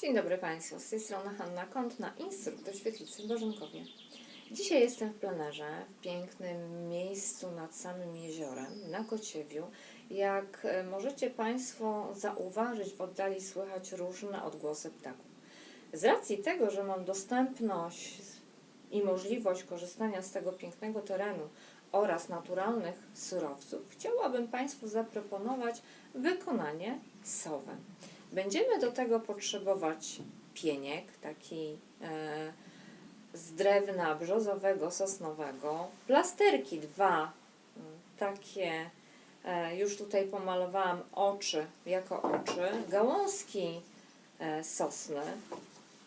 Dzień dobry Państwu, z tej strony Hanna Kątna, instruktor świetlicy w Bożenkowie. Dzisiaj jestem w plenerze, w pięknym miejscu nad samym jeziorem, na Kociewiu. Jak e, możecie Państwo zauważyć, w oddali słychać różne odgłosy ptaków. Z racji tego, że mam dostępność i możliwość korzystania z tego pięknego terenu oraz naturalnych surowców, chciałabym Państwu zaproponować wykonanie sowy. Będziemy do tego potrzebować pieniek, taki e, z drewna brzozowego, sosnowego, plasterki dwa, takie, e, już tutaj pomalowałam oczy jako oczy, gałązki e, sosny,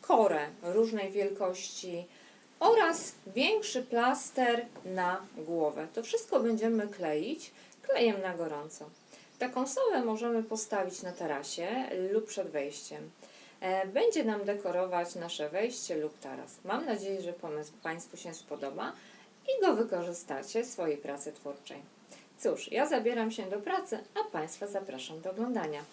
korę różnej wielkości oraz większy plaster na głowę. To wszystko będziemy kleić klejem na gorąco. Taką solę możemy postawić na tarasie lub przed wejściem. E, Będzie nam dekorować nasze wejście lub taras. Mam nadzieję, że pomysł Państwu się spodoba i go wykorzystacie w swojej pracy twórczej. Cóż, ja zabieram się do pracy, a Państwa zapraszam do oglądania.